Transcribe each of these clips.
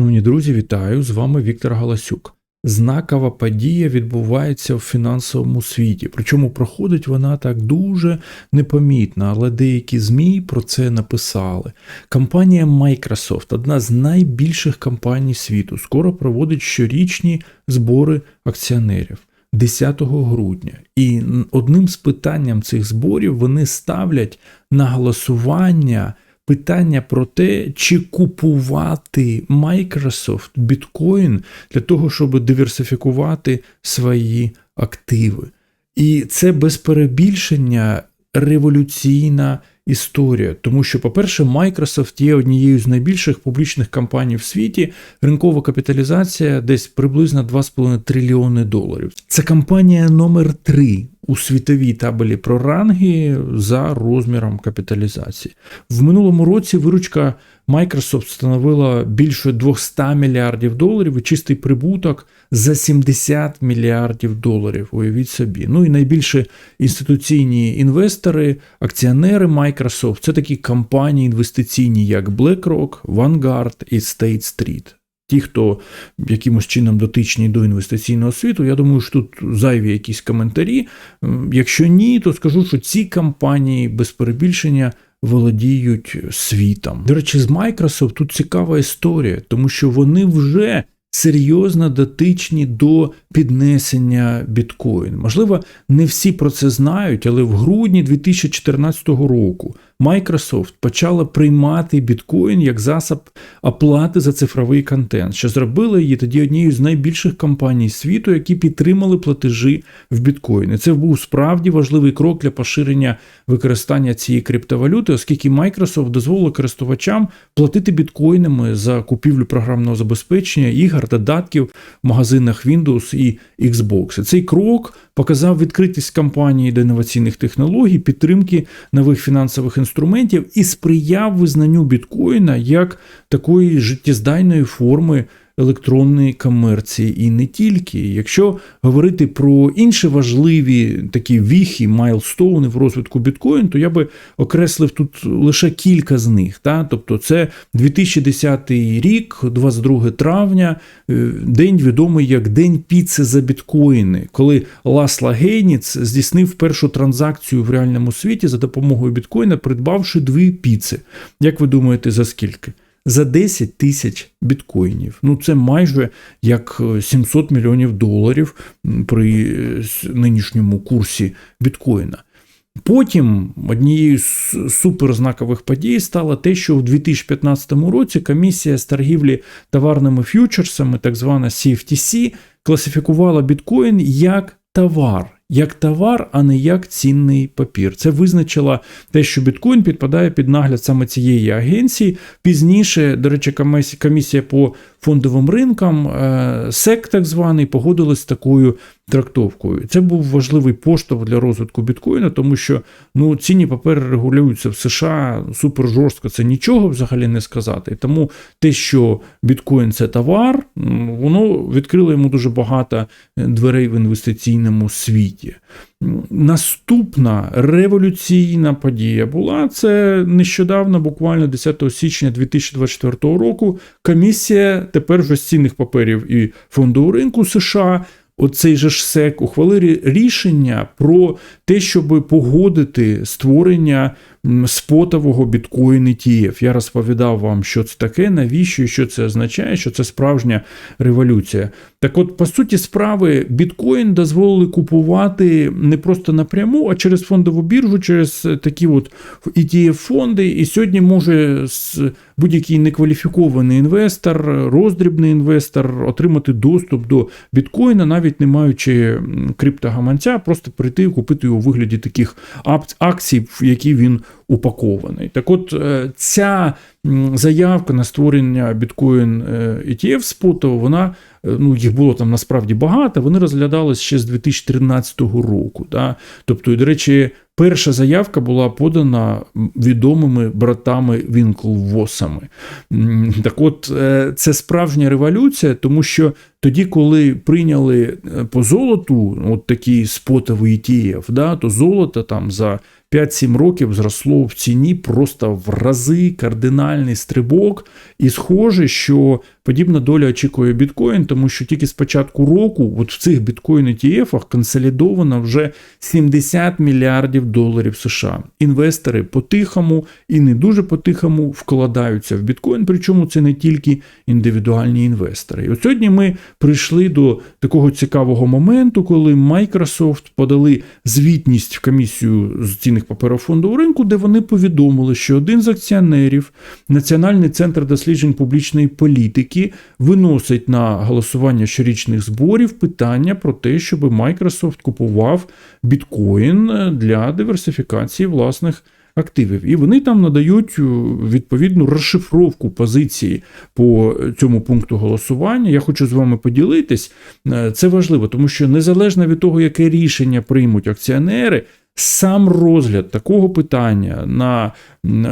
Шановні друзі, вітаю! З вами Віктор Галасюк. Знакова подія відбувається в фінансовому світі, причому проходить вона так дуже непомітно, але деякі ЗМІ про це написали. Компанія Microsoft, одна з найбільших компаній світу, скоро проводить щорічні збори акціонерів 10 грудня. І одним з питанням цих зборів вони ставлять на голосування питання про те, чи купувати Microsoft біткоін для того, щоб диверсифікувати свої активи. І це без перебільшення революційна історія, тому що, по-перше, Microsoft є однією з найбільших публічних компаній в світі. Ринкова капіталізація десь приблизно 2,5 трильйони доларів. Це компанія номер 3 у світовій табелі про ранги за розміром капіталізації. В минулому році виручка Microsoft становила більше 200 мільярдів доларів і чистий прибуток за 70 мільярдів доларів. Уявіть собі. Ну і найбільше інституційні інвестори, акціонери Microsoft це такі компанії інвестиційні, як BlackRock, Vanguard і State Street. Ті, хто якимось чином дотичні до інвестиційного світу, я думаю, що тут зайві якісь коментарі. Якщо ні, то скажу, що ці компанії без перебільшення володіють світом. До речі, з Microsoft тут цікава історія, тому що вони вже серйозно дотичні до піднесення біткоін. Можливо, не всі про це знають, але в грудні 2014 року Microsoft почала приймати біткоін як засіб оплати за цифровий контент, що зробило її тоді однією з найбільших компаній світу, які підтримали платежі в біткоїни. Це був справді важливий крок для поширення використання цієї криптовалюти, оскільки Microsoft дозволила користувачам платити біткоїнами за купівлю програмного забезпечення, ігор, додатків в магазинах Windows і Xbox. Цей крок показав відкритість компанії до інноваційних технологій, підтримки нових фінансових інструментів і сприяв визнанню біткоїна як такої життєздайної форми електронної комерції і не тільки. Якщо говорити про інші важливі такі віхи, майлстоуни в розвитку біткоін, то я би окреслив тут лише кілька з них. Та? Тобто це 2010 рік, 22 травня, е, день відомий як День піци за біткоїни, коли Ласла Гейніц здійснив першу транзакцію в реальному світі за допомогою біткоїна, придбавши дві піци. Як ви думаєте, за скільки? За 10 тисяч біткоїнів. Ну це майже як 700 е, мільйонів доларів при е, нинішньому курсі біткоїна. Потім однією з суперзнакових подій стало те, що у 2015 році комісія з торгівлі товарними ф'ючерсами, так звана CFTC, класифікувала біткоін як товар як товар, а не як цінний папір. Це визначило те, що біткоін підпадає під нагляд саме цієї агенції. Пізніше, до речі, комісія по фондовим ринкам, е, СЕК, так званий, погодилась з такою трактовкою. Це був важливий поштовх для розвитку біткоїна, тому що ну, цінні папери регулюються в США супер жорстко, це нічого взагалі не сказати. Тому те, що біткоін це товар, воно відкрило йому дуже багато дверей в інвестиційному світі. Наступна революційна подія була це нещодавно, буквально 10 січня 2024 року. Комісія тепер вже з цінних паперів і фондового ринку США оцей же ж СЕК ухвалив рішення про те, щоб погодити створення спотового біткоін ETF. Я розповідав вам, що це таке, навіщо і що це означає, що це справжня революція. Так от, по суті, справи, біткоін дозволили купувати не просто напряму, а через фондову біржу, через такі от ETF-фонди. І сьогодні може будь-який некваліфікований інвестор, роздрібний інвестор отримати доступ до біткоїна, навіть не маючи криптогаманця, просто прийти і купити його у вигляді таких акцій, в які він упакований. Так от е, ця заявка на створення біткоін ETF е, споту, вона е, ну їх було там насправді багато. Вони розглядались ще з 2013 року. Да? Тобто, і, до речі, перша заявка була подана відомими братами Вінклвосами. Так, от це справжня революція, тому що тоді, коли прийняли по золоту, от такий спотовий ETF, да, то золото там за 5-7 років зросло в ціні просто в рази кардинальний стрибок. І схоже, що подібна доля очікує біткоін, тому що тільки з початку року, от в цих біткоін ETF консолідовано вже 70 мільярдів доларів США. Інвестори по-тихому і не дуже по-тихому вкладаються в біткоін, причому це не тільки індивідуальні інвестори. І от сьогодні ми прийшли до такого цікавого моменту, коли Microsoft подали звітність в комісію з цінних паперів фондового ринку, де вони повідомили, що один з акціонерів, Національний центр досліджень публічної політики, виносить на голосування щорічних зборів питання про те, щоб Microsoft купував біткоін для диверсифікації власних. Активів, і вони там надають е, відповідну розшифровку позиції по цьому пункту голосування. Я хочу з вами поділитись. Е, Це важливо, тому що незалежно від того, яке рішення приймуть акціонери, сам розгляд такого питання на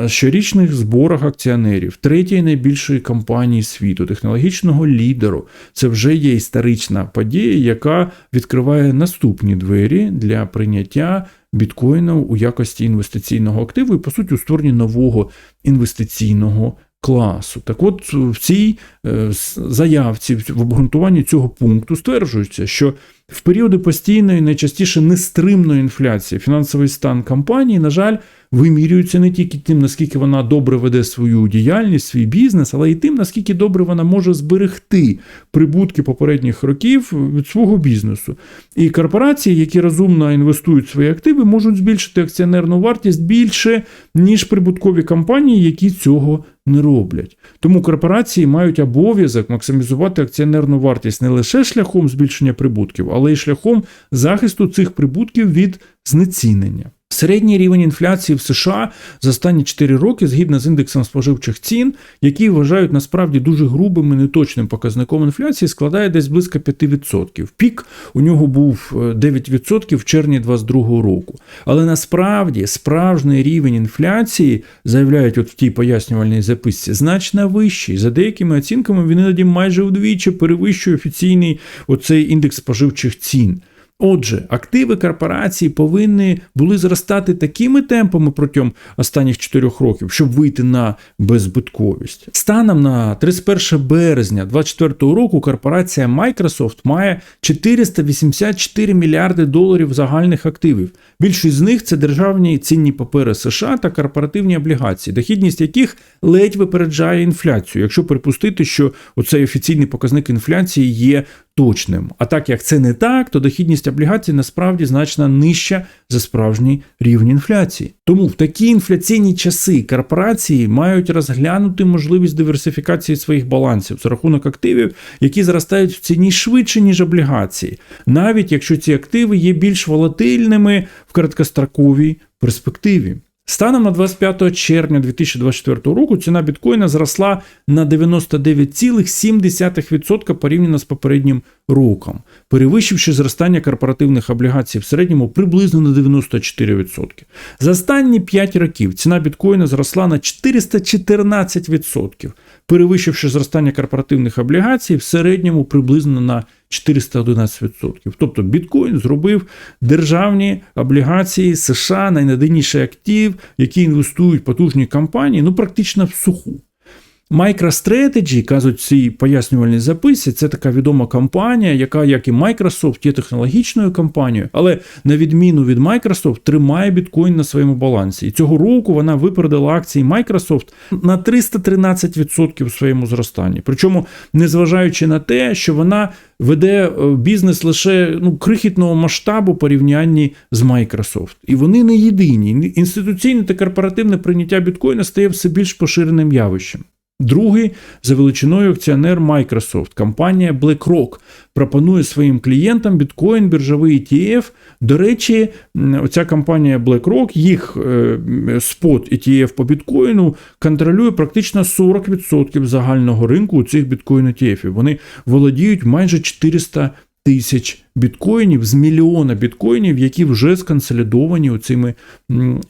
щорічних зборах акціонерів третьої найбільшої компанії світу, технологічного лідеру, це вже є історична подія, яка відкриває наступні двері для прийняття біткоїнів у якості інвестиційного активу і, по суті, у створенні нового інвестиційного класу. Так от в цій е, заявці, в обґрунтуванні цього пункту стверджується, що в періоди постійної, найчастіше нестримної інфляції, фінансовий стан компанії, на жаль, вимірюється не тільки тим, наскільки вона добре веде свою діяльність, свій бізнес, але й тим, наскільки добре вона може зберегти прибутки попередніх років від свого бізнесу. І корпорації, які розумно інвестують свої активи, можуть збільшити акціонерну вартість більше, ніж прибуткові компанії, які цього не роблять. Тому корпорації мають обов'язок максимізувати акціонерну вартість не лише шляхом збільшення прибутків, але й шляхом захисту цих прибутків від знецінення. Середній рівень інфляції в США за останні 4 роки, згідно з індексом споживчих цін, які вважають насправді дуже грубим і неточним показником інфляції, складає десь близько 5%. Пік у нього був 9% в червні 2022 року. Але насправді справжній рівень інфляції, заявляють от в тій пояснювальній записці, значно вищий. За деякими оцінками він іноді майже вдвічі перевищує офіційний оцей індекс споживчих цін. Отже, активи корпорації повинні були зростати такими темпами протягом останніх 4 років, щоб вийти на беззбитковість. Станом на 31 березня 2024 року корпорація Microsoft має 484 мільярди доларів загальних активів. Більшість з них це державні цінні папери США та корпоративні облігації, дохідність яких ледь випереджає інфляцію, якщо припустити, що оцей офіційний показник інфляції є точним. А так як це не так, то дохідність облігацій насправді значно нижча за справжній рівень інфляції. Тому в такі інфляційні часи корпорації мають розглянути можливість диверсифікації своїх балансів за рахунок активів, які зростають в ціні швидше, ніж облігації, навіть якщо ці активи є більш волатильними в короткостроковій перспективі. Станом на 25 червня 2024 року ціна біткоїна зросла на 99,7% порівняно з попереднім роком, перевищивши зростання корпоративних облігацій в середньому приблизно на 94%. За останні 5 років ціна біткоїна зросла на 414%, перевищивши зростання корпоративних облігацій в середньому приблизно на 411%. Тобто біткоін зробив державні облігації США найнадійніший актив, які інвестують потужні компанії, ну практично в суху. MicroStrategy, кажуть цій пояснювальній записі, це така відома компанія, яка, як і Microsoft, є технологічною компанією, але на відміну від Microsoft, тримає біткоін на своєму балансі. І цього року вона випередила акції Microsoft на 313% в своєму зростанні. Причому, незважаючи на те, що вона веде е, бізнес лише ну, крихітного масштабу порівнянні з Microsoft. І вони не єдині. Інституційне та корпоративне прийняття біткоїна стає все більш поширеним явищем. Другий за величиною акціонер Microsoft, компанія BlackRock, пропонує своїм клієнтам біткоін, біржовий ETF. До речі, ця компанія BlackRock, їх спот ETF по біткоїну контролює практично 40% загального ринку у цих біткоін ETF. Вони володіють майже 400 тисяч біткоїнів з мільйона біткоїнів, які вже сконсолідовані цими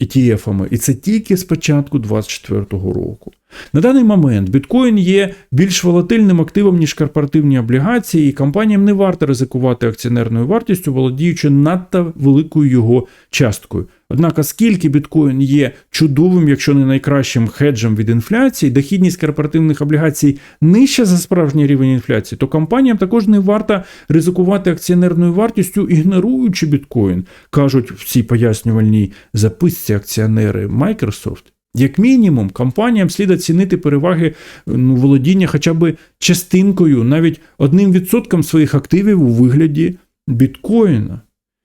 ETF-ами. І це тільки з початку 2024 року. На даний момент біткоін є більш волатильним активом, ніж корпоративні облігації, і компаніям не варто ризикувати акціонерною вартістю, володіючи надто великою його часткою. Однак, оскільки біткоін є чудовим, якщо не найкращим хеджем від інфляції, дохідність корпоративних облігацій нижча за справжній рівень інфляції, то компаніям також не варто ризикувати акціонерною вартістю, ігноруючи біткоін, кажуть в цій пояснювальній записці акціонери Microsoft. Як мінімум, компаніям слід оцінити переваги ну, володіння хоча б частинкою, навіть одним відсотком своїх активів у вигляді біткоїна.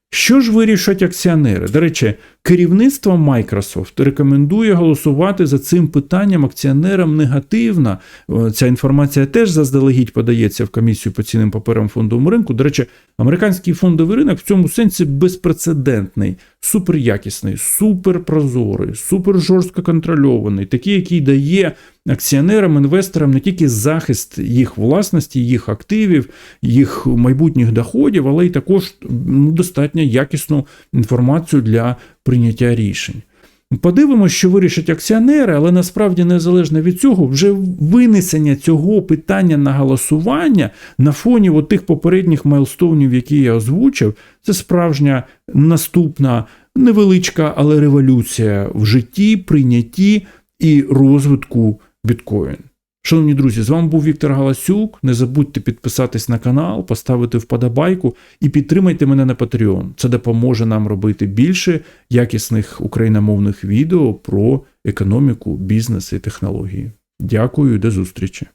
Що ж вирішать акціонери? До речі, керівництво Microsoft рекомендує голосувати за цим питанням акціонерам негативно. Е, Ця інформація теж заздалегідь подається в комісію по цінним паперам фондовому ринку. До речі, американський фондовий ринок в цьому сенсі безпрецедентний, суперякісний, суперпрозорий, супер жорстко контрольований, такий, який дає акціонерам, інвесторам не тільки захист їх власності, їх активів, їх майбутніх доходів, але й також ну, достатньо якісну інформацію для прийняття рішень. Подивимося, що вирішать акціонери, але насправді незалежно від цього, вже винесення цього питання на голосування на фоні тих попередніх майлстоунів, які я озвучив, це справжня наступна невеличка, але революція в житті, прийнятті і розвитку біткоін. Шановні друзі, з вами був Віктор Галасюк. Не забудьте підписатись на канал, поставити вподобайку і підтримайте мене на Patreon. Це допоможе нам робити більше якісних україномовних відео про економіку, бізнес і технології. Дякую і до зустрічі!